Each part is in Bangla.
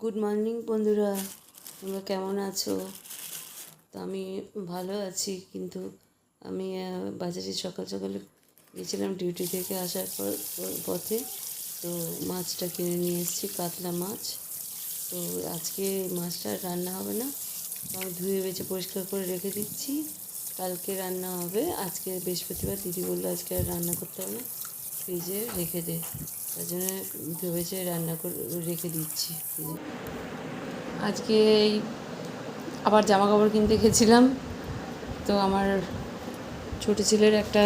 গুড মর্নিং বন্ধুরা। তোমরা কেমন আছো? তো আমি ভালো আছি, কিন্তু আমি বাজারে সকাল সকালে গেছিলাম ডিউটি থেকে আসার পর পথে। তো মাছটা কিনে নিয়ে এসেছি, কাতলা মাছ। তো আজকে মাছটা রান্না হবে না। আমি ধুয়ে বেছে পরিষ্কার করে রেখে দিচ্ছি। কালকে রান্না হবে। আজকে বৃহস্পতিবার, দিদি বলল আজকে আর রান্না করতে হবে না। ফ্রিজে রেখে দে। তার জন্য ধুয়ে বেছে রান্না করে রেখে দিচ্ছি। আজকে এই আবার জামা কাপড় কিনতে গেছিলাম। তো আমার ছোটো ছেলের একটা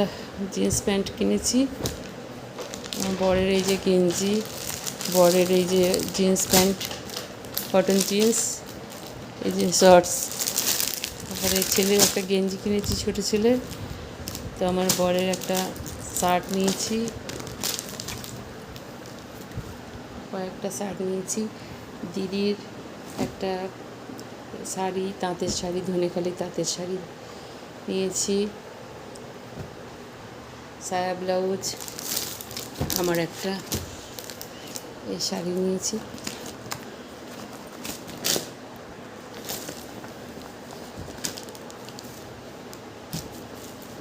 জিন্স প্যান্ট কিনেছি। বরের এই যে গেঞ্জি, বরের এই যে জিন্স প্যান্ট, কটন জিন্স, এই যে শর্টস। তারপরে ছেলের একটা গেঞ্জি কিনেছি ছোটো ছেলের। তো আমার বরের একটা শার্ট নিয়েছি। কয়েকটা শাড়ি নিয়েছি দিদির একটা শাড়ি, তাঁতের শাড়ি, ধনেখালি তাঁতের শাড়ি নিয়েছি। সায়া ব্লাউজ আমার একটা এই শাড়ি নিয়েছি।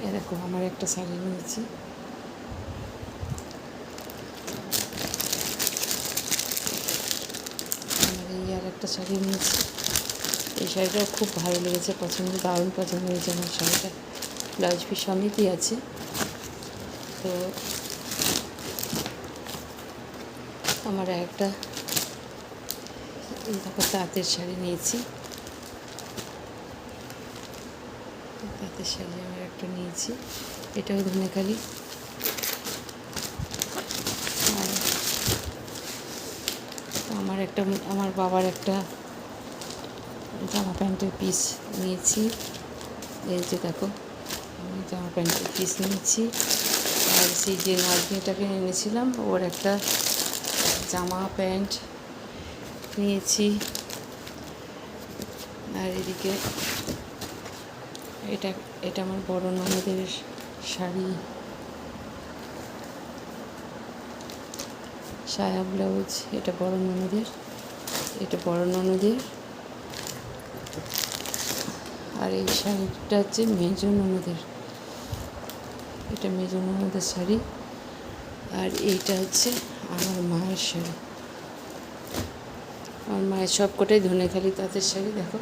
এরকম আমার একটা শাড়ি নিয়েছি আমার এই আর একটা শাড়ি নিয়েছি। এই শাড়িটাও খুব ভালো লেগেছে, পছন্দ, দারুণ পছন্দ হয়েছে আমার শাড়িটা। ব্লাউজ পিস সমেতই আছে। তো আমার একটা দেখো, তাঁতের শাড়ি নিয়েছি। তাঁতের শাড়ি আমার একটা নিয়েছি। এটাও ধনেখালি আর আমার একটা আমার বাবার একটা জামা প্যান্টের পিস নিয়েছি। এই যে দেখো, আমি জামা প্যান্টের পিস নিয়েছি। আর সেই যে নাজনিটাকে এনেছিলাম, ওর একটা জামা প্যান্ট নিয়েছি। আর এদিকে এটা এটা আমার বড় ননদের শাড়ি। সায়া ব্লাউজ, এটা বড় ননদের। এটা বড় ননদের। আর এই শাড়িটা হচ্ছে মেজো ননদের। এটা মেজো ননদের শাড়ি। আর এইটা হচ্ছে আমার মায়ের শাড়ি। আমার মায়ের সব কটাই ধনেখালি তাঁতের শাড়ি, দেখো।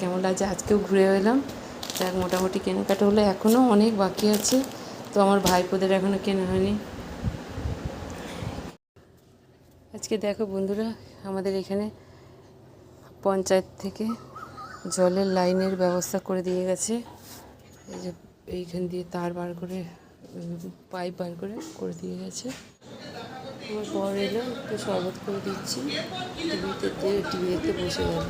কেমন লাগছে? আজকেও ঘুরে এলাম। তার মোটামুটি কেনাকাটা হলো এখনও অনেক বাকি আছে। তো আমার ভাইপোদের এখনও কেনা হয়নি। আজকে দেখো বন্ধুরা, আমাদের এখানে পঞ্চায়েত থেকে জলের লাইনের ব্যবস্থা করে দিয়ে গেছে। এই যে এইখান দিয়ে তার বার করে, পাইপ বার করে করে দিয়ে গেছে। আমার পর এলো, একটু শরবত করে দিচ্ছি। টিভিতে টিভিতে বসে গেল।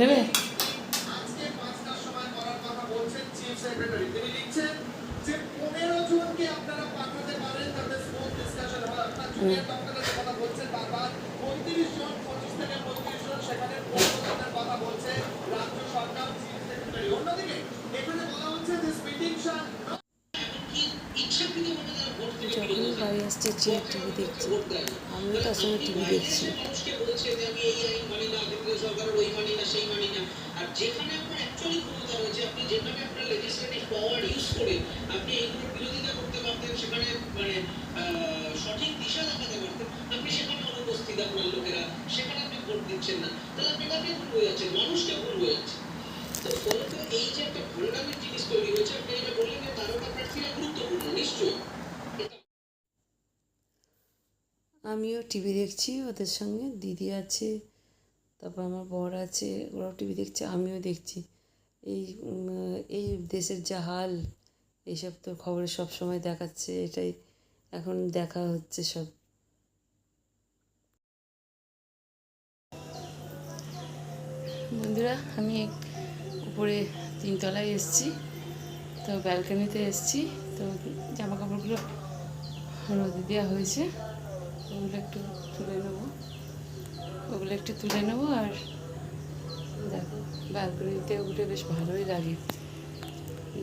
নেবে? আজকে পাঁচটার সময় করার কথা বলছেন সেক্রেটারি। তিনি লিখছেন যে পনেরো জনকে আপনারা পাঠাতে পারেন তাদের স্মুথ ডিসকাশন হয় আপনার জুনিয়র ডক্টরের কথা বলছেন বারবার পঁয়ত্রিশ জন পঁচিশ থেকে পঁয়ত্রিশ জন সেখানে পনেরো জনের কথা বলছে রাজ্য সরকার চিফ সেক্রেটারি অন্যদিকে এখানে বলা হচ্ছে দিস মিটিং শাল যখনই বাড়ি আসছে যে টিভি দেখছি আমিও তার সঙ্গে টিভি দেখছি মানুষকে বলছে যে আমি এই আইন মানি না কেন্দ্রীয় সরকারের ওই মানি না সেই মানি না আর যেখানে আপনার অ্যাকচুয়ালি ক্ষমতা রয়েছে আপনি যেখানে আপনার লেজিসলেটিভ পাওয়ার ইউজ করে পারতেন আপনি সেখানে অনুপস্থিত আপনার লোকেরা সেখানে আপনি ভোট দিচ্ছেন না তাহলে ভুল হয়ে যাচ্ছে এই যে একটা ভোল্ডামের জিনিস তৈরি হয়েছে, আপনি যেটা বললেন যে তারকা প্রার্থীরা গুরুত্বপূর্ণ, নিশ্চয়ই। আমিও টিভি দেখছি, ওদের সঙ্গে। দিদি আছে, তারপর আমার বর আছে, ওরাও টিভি দেখছে, আমিও দেখছি। এই এই দেশের যা হাল, এইসব তো খবরে সব সময় দেখাচ্ছে, এটাই এখন দেখা হচ্ছে সব। বন্ধুরা, আমি উপরে তিনতলায় এসছি, তো ব্যালকনিতে এসেছি, তো জামা কাপড়গুলো রোদে দেওয়া হয়েছে। ওগুলো একটু তুলে নেব। ওগুলো একটু তুলে নেব আর দেখো ব্যালকনিতে উঠে বেশ ভালোই লাগে।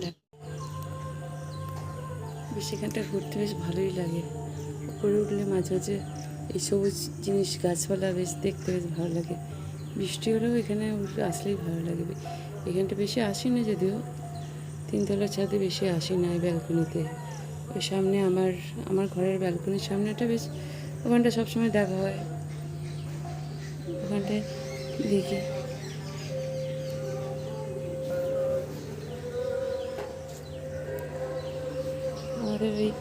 দেখো, বেশ এখানটা ঘুরতে বেশ ভালোই লাগে। উপরে উঠলে মাঝে মাঝে এই সবুজ জিনিস গাছপালা বেশ দেখতে বেশ ভালো লাগে। বৃষ্টি হলেও এখানে আসলেই ভালো লাগে। এখানটা বেশি আসি না যদিও তিনতলা ছাদে বেশি আসি না এই ব্যালকনিতে। ওই সামনে আমার আমার ঘরের ব্যালকনির সামনেটা বেশ ওখানটা সবসময় দেখা হয়। ওখানটায় দেখি। আমাদের ওই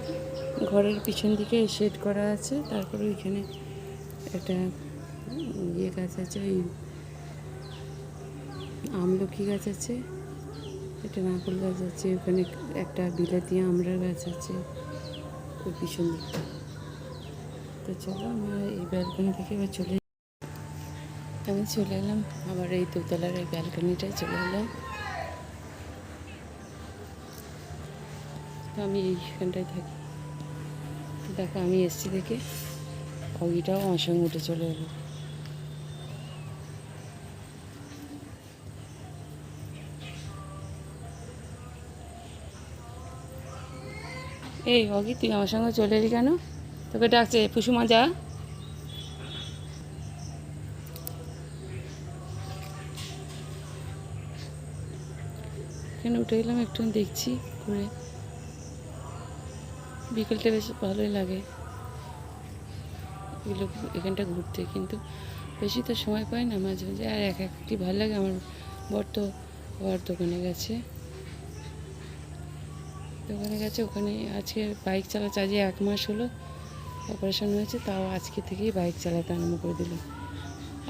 ঘরের পিছন দিকে শেড করা আছে, তারপরে ওইখানে একটা ইয়ে গাছ আছে, ওই আমলকি গাছ আছে, একটা নারকেল গাছ আছে, ওখানে একটা বিলাতি আমড়ার গাছ আছে, ওই পিছন দিকটা তো চলো, আমরা এই ব্যালকনি থেকে এবার চলে আমি চলে এলাম, আবার এই দোতলার এই ব্যালকনিটায় চলে এলাম। তো আমি এইখানটায় থাকি। দেখো, আমি এসছি দেখে, অগিটাও আমার সঙ্গে উঠে চলে এলো। এই অগি, তুই আমার সঙ্গে চলে এলি কেন? তোকে ডাকছে পুষুমা যা এখানে উঠে গেলাম একটু দেখছি ঘুরে। বিকেলটা বেশ ভালোই লাগে। এগুলো এখানটা ঘুরতে, কিন্তু বেশি তো সময় পাই না মাঝে মাঝে। আর এক একটি ভালো লাগে, আমার বর তো আবার দোকানে গেছে। দোকানে গেছে, ওখানে আজকে বাইক চালাচ্ছে আজকে এক মাস হলো। অপারেশন হয়েছে, তাও আজকে থেকেই বাইক চালাতে আরম্ভ করে দিল।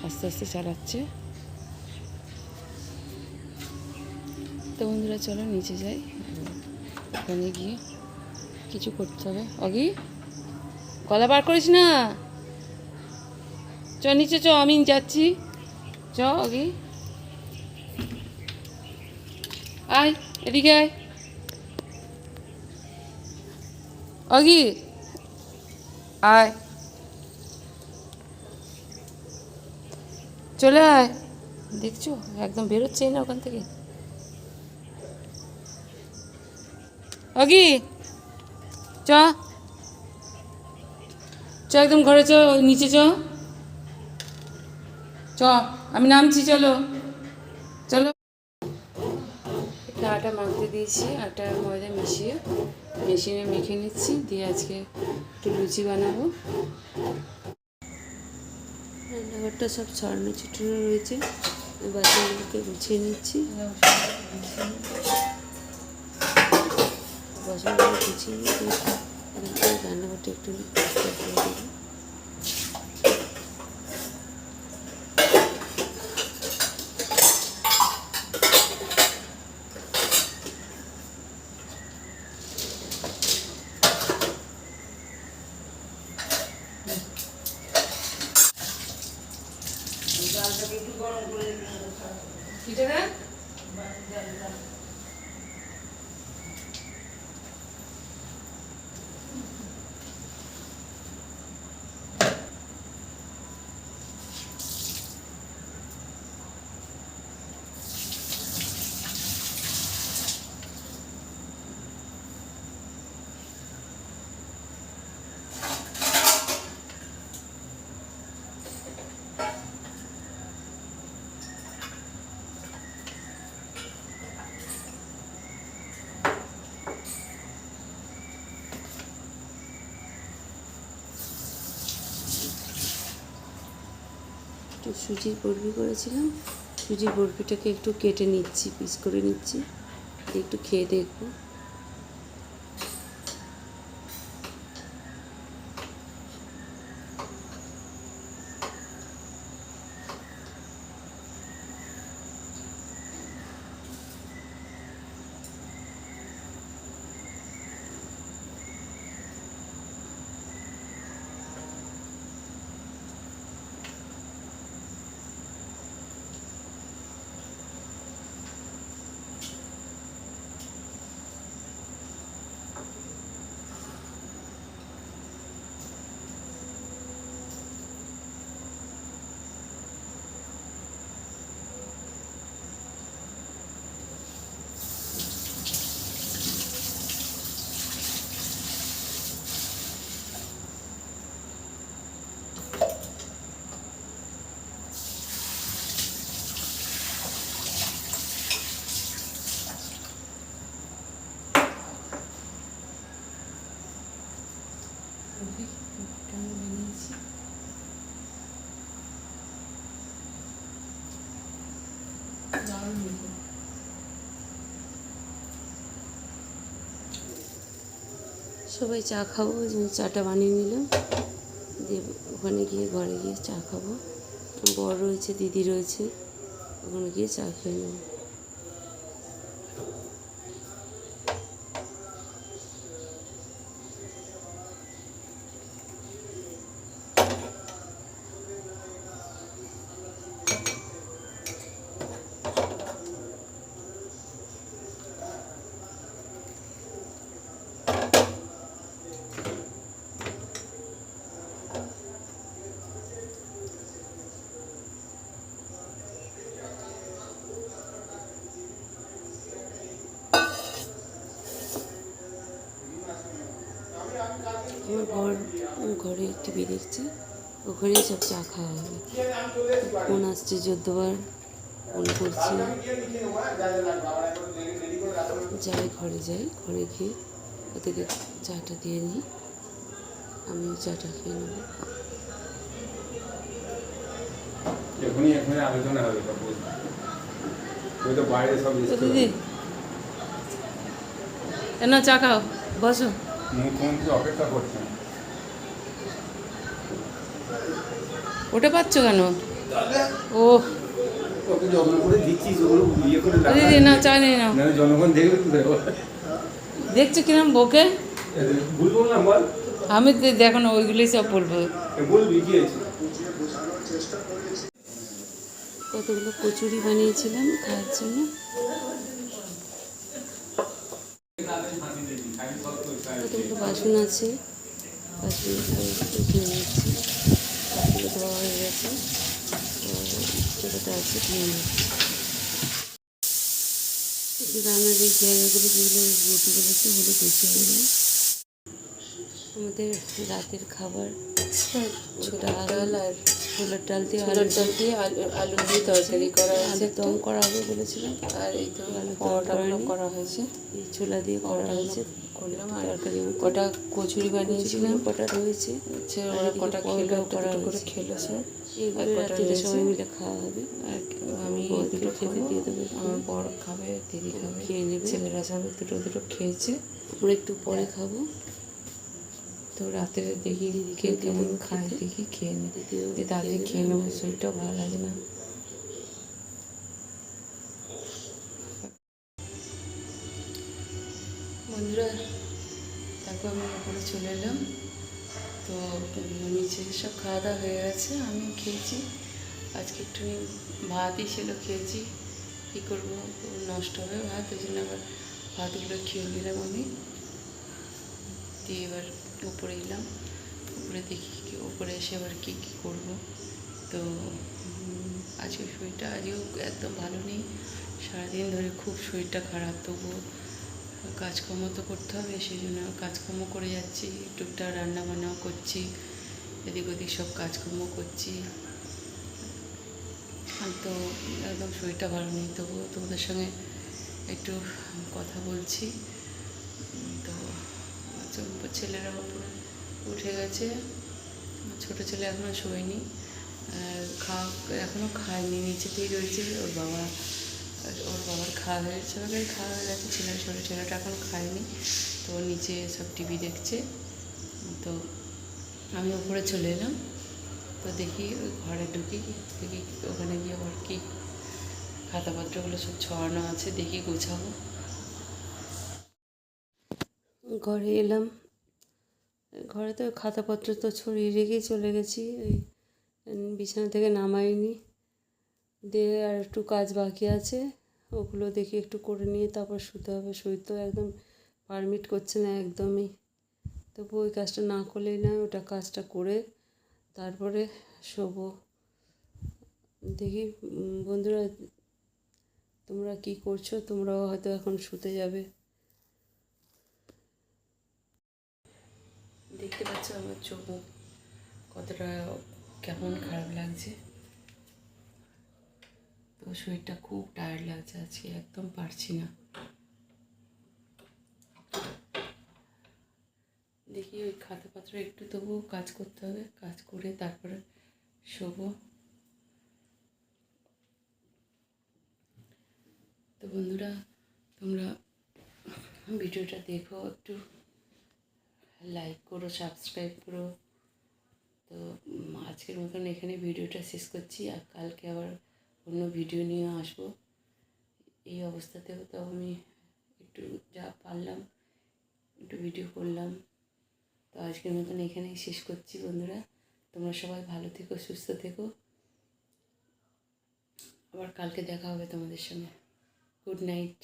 আস্তে আস্তে চালাচ্ছে। তো বন্ধুরা, চলো নিচে যাই। ওখানে গিয়ে কিছু করতে হবে। অগি, গলা বার করিস না। চ, নিচে চ আমি যাচ্ছি। চ, অগি। আয়, এদিকে আয়। অগি আয়। চলে আয়। দেখছ? একদম বেরোচ্ছেই না ওখান থেকে। অগি, চ। চ একদম ঘরে চ নিচে চ। চ, আমি নামছি, চলো। চলো। মাখতে দিয়েছি আটা ময়দা মিশিয়ে, মেশিনে মেখে নিচ্ছি, দিয়ে আজকে একটু লুচি বানাবো। রান্নাঘরটা সব ছড়ানো ছিটানো রয়েছে বাচ্চাগুলোকে গুছিয়ে নিচ্ছি। বাসনগুলো গুছিয়ে রান্নাঘরটা একটু দেবো। দেন একটু সুজির বরফি করেছিলাম। সুজির বরফিটাকে একটু কেটে নিচ্ছি পিস করে নিচ্ছি। একটু খেয়ে দেখব। সবাই চা খাব চাটা বানিয়ে নিলাম। দিয়ে ওখানে গিয়ে ঘরে গিয়ে চা খাব। বড় রয়েছে, দিদি রয়েছে, ওখানে গিয়ে চা খেয়ে নেব। আমার বর ঘরে টিভি দেখছে ওখানেই সব চা খাওয়া হবে। ফোন আসছে চোদ্দবার ফোন করছে। যাই ঘরে যাই ঘরে গিয়ে ওদেরকে চাটা দিয়ে নিই। আমিও চাটা খেয়ে নেব। এখনই এখনই আলোচনা হবে সব বলছি ওই তো বাইরে সব দিদি কেন চা খাও বসো। মুখ্যমন্ত্রী অপেক্ষা করছেন। ওটা পাচ্ছ কেন? ও না দেখছ কিরম বকে? আমি দেখো না, ওইগুলোই সব বলব। কতগুলো কচুরি বানিয়েছিলাম খাওয়ার জন্য। কতগুলো বাসন আছে? বাসন ধোয়া হয়ে গেছে আছে নিচ্ছি রান্নার এই জায়গাগুলো যেগুলো আছে ওগুলো নিলাম আমাদের রাতের খাবার ডাল আর ছোলার ডাল দিয়ে ছোলার ডাল দিয়ে আলু আলু দিয়ে তরকারি করা হয়েছে দম করা হবে বলেছিলাম। আর এই তো আলু পরোটাগুলো করা হয়েছে। এই ছোলা দিয়ে করা হয়েছে। করলাম আর কটা কচুরি বানিয়েছিলাম। কটা রয়েছে? ওরা কটা খেলো করা করে খেলো সব। রাত্রিতে সবাই মিলে খাওয়া হবে। আর আমি দুটো খেতে দিয়ে দেবো। আমার বড় খাবে দিদি খাবে খেয়ে নেবে। ছেলেরা সবাই দুটো দুটো খেয়েছে। আমরা একটু পরে খাব। তো রাতে দেখি কে কেমন খায় দেখি খেয়ে নি। দিয়ে তাদের খেয়ে নেব শরীরটাও ভালো লাগে না। বন্ধুরা, তারপর আমি উপরে চলে এলাম। তো নিচে সব খাওয়া দাওয়া হয়ে গেছে আমি খেয়েছি। আজকে একটুখানি ভাতই ছিল, খেয়েছি। কী করব? নষ্ট হবে ভাত, ওই জন্য আবার ভাতগুলো খেয়ে নিলাম আমি। দিয়ে এবার উপরে এলাম। উপরে দেখি কি উপরে এসে এবার কী কী করব। তো আজকে শরীরটা আজকেও একদম ভালো নেই। সারাদিন ধরে খুব শরীরটা খারাপ, তবুও কাজকর্ম তো করতে হবে, সেই জন্য কাজকর্ম করে যাচ্ছি, টুকটাক রান্না বান্নাও করছি, এদিক ওদিক সব কাজকর্ম করছি। তো একদম শরীরটা ভালো নেই, তবুও তোমাদের সঙ্গে একটু কথা বলছি। তো ছেলেরা উঠে গেছে ছোটো ছেলে এখনও শোয়নি খাওয়া এখনও খায়নি, নিচেতেই রয়েছে, ওর বাবা ওর বাবার খাওয়া হয়েছে সবাই খাওয়া হয়ে গেছে, ছেলের ছোটো ছেলেটা এখন খায়নি। তো নিচে সব টিভি দেখছে। তো আমি ওপরে চলে এলাম। তো দেখি ওই ঘরে ঢুকি, দেখি ওখানে গিয়ে আবার কি খাতাপত্রগুলো সব ছড়ানো আছে, দেখি গোছাবো। ঘরে এলাম। ঘরে তো খাতাপত্র তো ছড়িয়ে রেখেই চলে গেছি। ওই বিছানা থেকে নামাইনি। দিয়ে আর একটু কাজ বাকি আছে, ওগুলো দেখি একটু করে নিয়ে তারপর শুতে হবে। শরীর তো একদম পারমিট করছে না একদমই। তবু ওই কাজটা না করলেই না ওটা কাজটা করে তারপরে শোবো। দেখি বন্ধুরা, তোমরা কি করছ? তোমরাও হয়তো এখন শুতে যাবে। দেখতে পাচ্ছ আমার চোখ কতটা কেমন খারাপ লাগছে। তো শরীরটা খুব টায়ার্ড লাগছে আজকে, একদম পারছি না। দেখি ওই খাতাপত্র একটু তবুও কাজ করতে হবে, কাজ করে তারপরে শোবো। তো বন্ধুরা, তোমরা ভিডিওটা দেখো, একটু লাইক করো সাবস্ক্রাইব করো। তো আজকের মতন এখানে ভিডিওটা শেষ করছি, আর কালকে আবার অন্য ভিডিও নিয়ে আসব। এই অবস্থাতেও তো আমি একটু যা পারলাম, একটু ভিডিও করলাম। তো আজকের মতন এখানেই শেষ করছি বন্ধুরা। তোমরা সবাই ভালো থেকো, সুস্থ থেকো। আবার কালকে দেখা হবে তোমাদের সঙ্গে। Good night